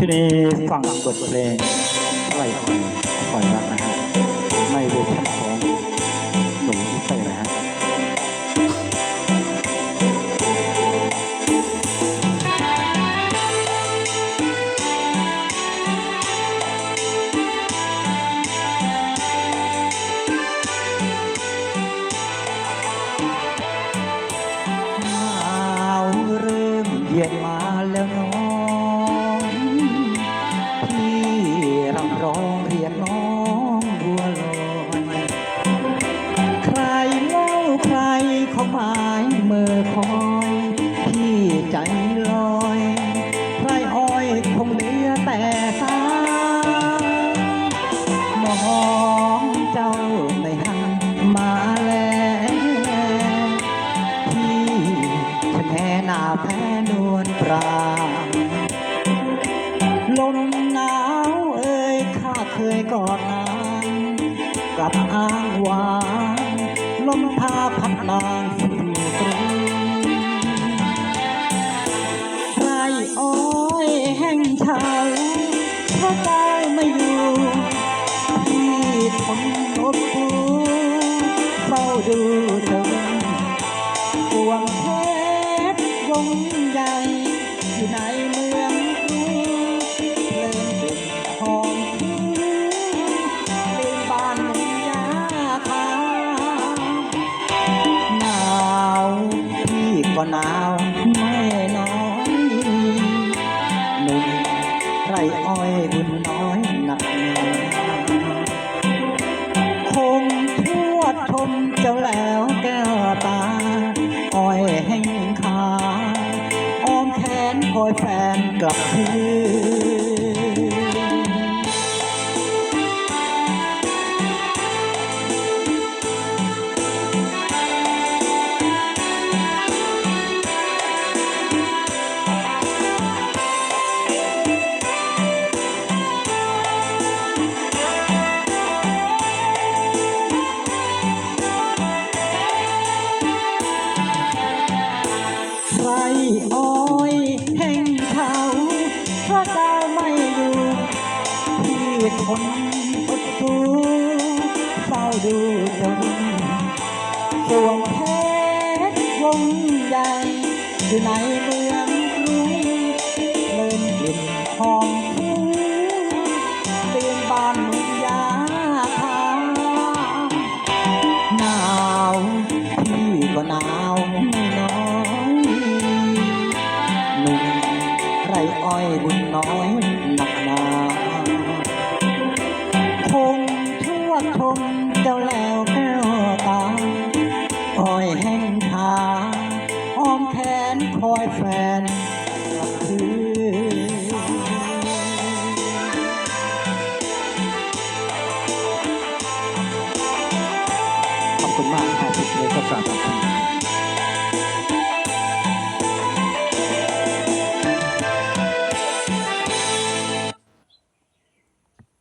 ช่นี้ฟังบทเพลงไล่ปล่อยปล่อยรักนะฮะในเวอร์ชันของหนุ่มพิเศษนะฮะหนาเริ่มเย็นมา ยกน้องบัวลอยใครเล่าใครเขาหมายเมื่อคอยพี่ใจลอยใครอ้อยคงเหลือแต่สามองเจ้าไม่หันมาแลที่ฉันแห่หน้าแพ้นวลปราลม เคยกอดนางกับอ้างวางลมพาพัดนางสู่ตรงไรอ้อยแห่งเฉาเพราะเจ้าไม่อยู่ที่ทนอดหูเฝ้าดูเธอพวงเพชรวงใหญ่อยู่ใน ก็หนาวไม่น้อยหนุ่มไรอ้อยบุญน้อยหนักหนาคงทวดชมเจ้าแล้วแก้วตาอ้อยแห่งขาอ้อมแขนคอยแฟนกลับคืน อ้อยแห่งเขาเพราะเจ้าไม่อยู่ที่คนอดทูเฝ้าดูจนสวงเพชรวงใหญ่อยู่ในเมืองกรุงเลินกลิ่นหอม น้อยหนักหนาคงทั่วชมเจ้าแล้วแก้วตาอ้อยแห้งชาอ้อมแขนคอยแฟนคืนขอบคุณมากครับที่ได้กราบขอบคุณ